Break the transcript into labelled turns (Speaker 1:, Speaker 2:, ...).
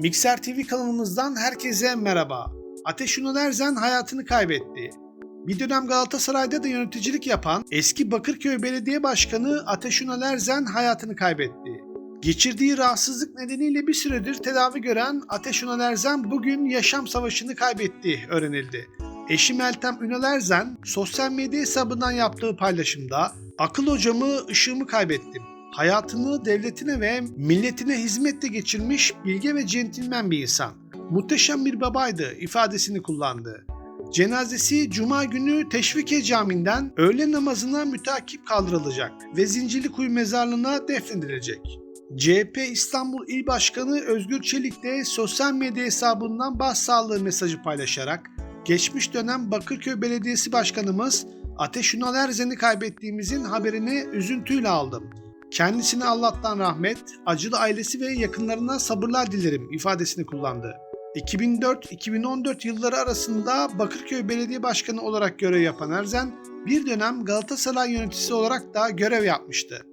Speaker 1: Mikser TV kanalımızdan herkese merhaba. Ateş Ünal Erzen hayatını kaybetti. Bir dönem Galatasaray'da da yöneticilik yapan eski Bakırköy Belediye Başkanı Ateş Ünal Erzen hayatını kaybetti. Geçirdiği rahatsızlık nedeniyle bir süredir tedavi gören Ateş Ünal Erzen bugün yaşam savaşını kaybetti öğrenildi. Eşi Meltem Ünal Erzen sosyal medya hesabından yaptığı paylaşımda akıl hocamı ışığımı kaybettim. Hayatını devletine ve milletine hizmetle geçirmiş bilge ve centilmen bir insan. Muhteşem bir babaydı ifadesini kullandı. Cenazesi Cuma günü Teşvikiye Camii'nden öğle namazına mütakip kaldırılacak ve Zincirlikuyu mezarlığına defnedilecek. CHP İstanbul İl Başkanı Özgür Çelik de sosyal medya hesabından başsağlığı mesajı paylaşarak geçmiş dönem Bakırköy Belediyesi Başkanımız Ateş Ünal Erzen'i kaybettiğimizin haberini üzüntüyle aldım. Kendisine Allah'tan rahmet, acılı ailesi ve yakınlarına sabırlar dilerim ifadesini kullandı. 2004-2014 yılları arasında Bakırköy Belediye Başkanı olarak görev yapan Erzen, bir dönem Galatasaray yöneticisi olarak da görev yapmıştı.